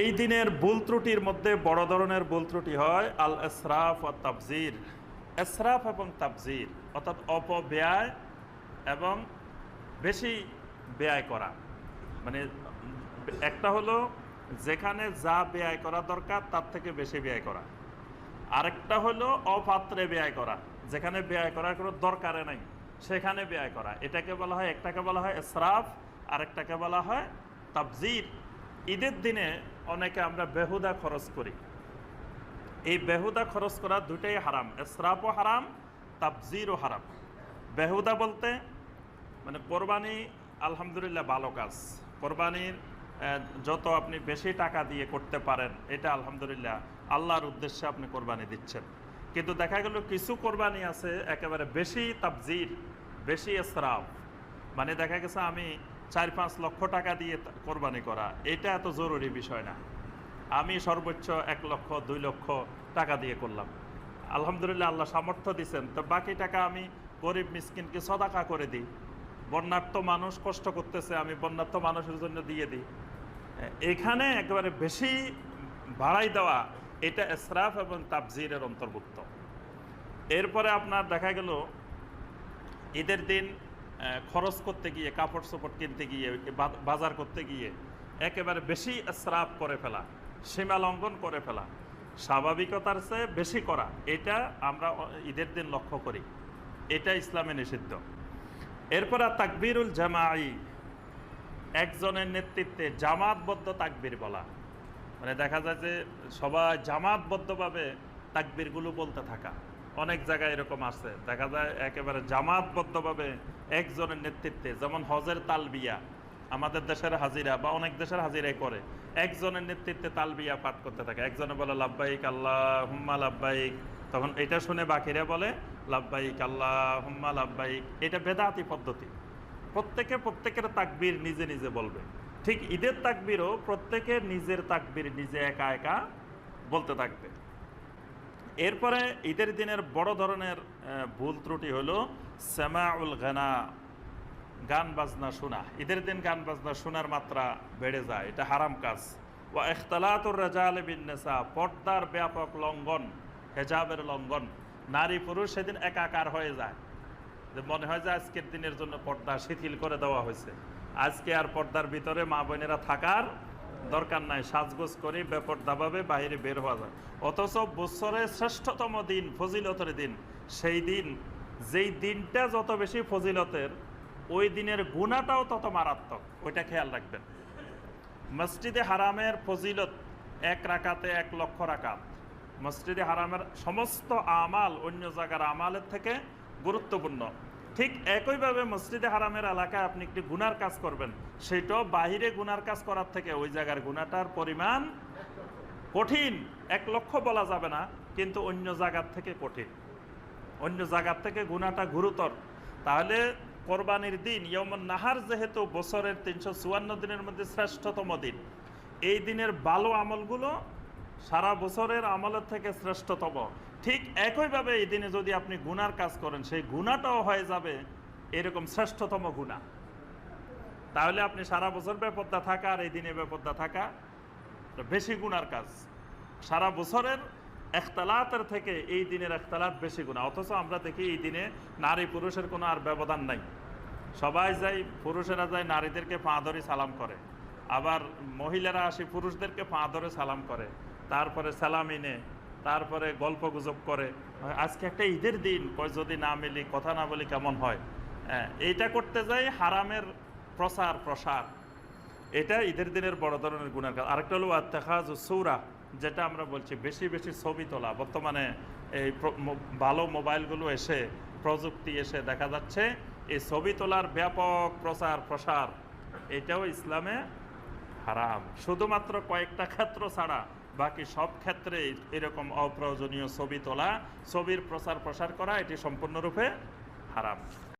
এই দিনের ভুল ত্রুটির মধ্যে বড় ধরনের ভুল ত্রুটি হয় আল এসরাফ ও তাবজির। এসরাফ এবং তাবজির, অর্থাৎ অপব্যয় এবং বেশি ব্যয় করা। মানে একটা হলো যেখানে যা ব্যয় করা দরকার তার থেকে বেশি ব্যয় করা। আরেকটা হলো অপাত্রে ব্যয় করা, যেখানে ব্যয় করার কোনো দরকারে নাই, সেখানে ব্যয় করা। এটাকে বলা হয়, একটাকে বলা হয় এসরাফ আরেকটাকে বলা হয় তাবজির। ঈদের দিনে অনেকে আমরা বেহুদা খরচ করি। এই বেহুদা খরচ করা দুটাই হারাম এসরাফও হারাম তাবজিরও হারাম। বেহুদা বলতে মানে কোরবানি আলহামদুলিল্লাহ ভালো কাজ। কোরবানির যত আপনি বেশি টাকা দিয়ে করতে পারেন, এটা আলহামদুলিল্লাহ আল্লাহর উদ্দেশ্যে আপনি কোরবানি দিচ্ছেন। কিন্তু দেখা গেল কিছু কোরবানি আছে, একেবারে বেশি তাবজির বেশি এসরাফ মানে দেখা গেছে আমি চার পাঁচ লক্ষ টাকা দিয়ে কোরবানি করা, এটা এত জরুরি বিষয় না। আমি সর্বোচ্চ এক লক্ষ, দুই লক্ষ টাকা দিয়ে করলাম। আলহামদুলিল্লাহ আল্লাহ সামর্থ্য দিচ্ছেন তো বাকি টাকা আমি গরিব মিসকিনকে সদাকা করে দিই। বন্যার্থ মানুষ কষ্ট করতেছে, আমি বন্যার্থ মানুষের জন্য দিয়ে দিই। এখানে একেবারে বেশি ভাড়াই দেওয়া, এটা এসরাফ এবং তাবজিরের অন্তর্ভুক্ত। এরপরে আপনার দেখা গেল, ঈদের দিন খরচ করতে গিয়ে, কাপড় চোপড় কিনতে গিয়ে বাজার করতে গিয়ে একেবারে বেশি স্রাপ করে ফেলা, সীমা লঙ্ঘন করে ফেলা, স্বাভাবিকতার চেয়ে বেশি করা, এটা আমরা ঈদের দিন লক্ষ্য করি। এটা ইসলামে নিষিদ্ধ। এরপরে তাকবিরুল জামাই, একজনের নেতৃত্বে জামাতবদ্ধ তাকবির বলা। মানে দেখা যায় যে সবাই জামাতবদ্ধভাবে তাকবিরগুলো বলতে থাকা। অনেক জায়গায় এরকম আছে। দেখা যায় একেবারে জামাতবদ্ধভাবে একজনের নেতৃত্বে, যেমন হজের তালবিয়া আমাদের দেশের হাজিরা বা অনেক দেশের হাজিরাই করে, একজনের নেতৃত্বে তালবিয়া পাঠ করতে থাকে। একজনে বলে লাভবাহিক আল্লাহ হুম্মা লাভবাহিক তখন এটা শুনে বাকিরা বলে লাভবাহিক আল্লাহ হুম্মা লাভবাহিক এটা বেদাতি পদ্ধতি। প্রত্যেকে প্রত্যেকের তাকবির নিজে নিজে বলবে। ঠিক ঈদের তাকবিরও প্রত্যেকে নিজের তাকবির নিজে একা একা বলতে থাকবে। এরপরে ঈদের দিনের বড় ধরনের ভুল ত্রুটি হলো সেমাউল গানা, গান বাজনা শোনা। ঈদের দিন গান বাজনা শোনার মাত্রা বেড়ে যায়, এটা হারাম কাজ। ও এখতালাতুর রাজাল বিন্নেসা পর্দার ব্যাপক লঙ্ঘন, হেজাবের লঙ্ঘন। নারী পুরুষ সেদিন একাকার হয়ে যায়। যে মনে হয় যে আজকের দিনের জন্য পর্দা শিথিল করে দেওয়া হয়েছে। আজকে আর পর্দার ভিতরে মা বোনেরা থাকার দরকার নাই, সাজগোজ করে, বেপর্দাভাবে বাইরে বের হওয়া যায়। অথচ বছরের শ্রেষ্ঠতম দিন, ফজিলতের দিন। সেই দিন, যেই দিনটা যত বেশি ফজিলতের, ওই দিনের গুণাটাও তত মারাত্মক। ওইটা খেয়াল রাখবেন। মসজিদে হারামের ফজিলত এক রাকাতে এক লক্ষ রাকাত। মসজিদে হারামের সমস্ত আমাল অন্য জায়গার আমালের থেকে গুরুত্বপূর্ণ। ঠিক একইভাবে মসজিদে হারামের এলাকায় আপনি একটি গুনার কাজ করবেন। সেটাও বাহিরে গুনার কাজ করার থেকে ওই জায়গার গুণাটার পরিমাণ কঠিন। এক লক্ষ বলা যাবে না, কিন্তু অন্য জায়গার থেকে কঠিন। অন্য জায়গার থেকে গুণাটা গুরুতর। তাহলে কোরবানির দিন ইয়মন নাহার যেহেতু বছরের তিনশো চুয়ান্ন দিনের মধ্যে শ্রেষ্ঠতম দিন, এই দিনের ভালো আমলগুলো সারা বছরের আমলের থেকে শ্রেষ্ঠতম। ঠিক একইভাবে এই দিনে যদি আপনি গুনার কাজ করেন, সেই গুণাটাও হয়ে যাবে এরকম শ্রেষ্ঠতম গুণা। তাহলে আপনি সারা বছর বেপদ্দা থাকা আর এই দিনে বেপদ্দা থাকা বেশি গুণার কাজ। সারা বছরের একতালাতের থেকে এই দিনের একতালাত বেশি গুণা অথচ আমরা দেখি এই দিনে নারী পুরুষের কোনো আর ব্যবধান নাই। সবাই যায় পুরুষেরা যায় নারীদেরকে পা ধরে সালাম করে। আবার মহিলারা আসি পুরুষদেরকে পা ধরে সালাম করে। তারপরে সালামি নে তারপরে গল্প গুজব করে। আজকে একটা ঈদের দিন যদি না মিলি কথা না বলি কেমন হয়? হ্যাঁ, এইটা করতে যাই হারামের প্রসার প্রসার। এটা ঈদের দিনের বড় ধরনের গুণের কাজ আরেকটা হলো আত্মাখাজ সৌরা যেটা আমরা বলছি বেশি বেশি ছবি তোলা। বর্তমানে এই ভালো মোবাইলগুলো এসে প্রযুক্তি এসে দেখা যাচ্ছে এই ছবি তোলার ব্যাপক প্রচার প্রসার। এটাও ইসলামে হারাম। শুধুমাত্র কয়েকটা ক্ষেত্র ছাড়া বাকি সব ক্ষেত্রে এরকম অপ্রয়োজনীয় ছবি তোলা, ছবির প্রচার প্রসার করা, এটি সম্পূর্ণরূপে হারাম।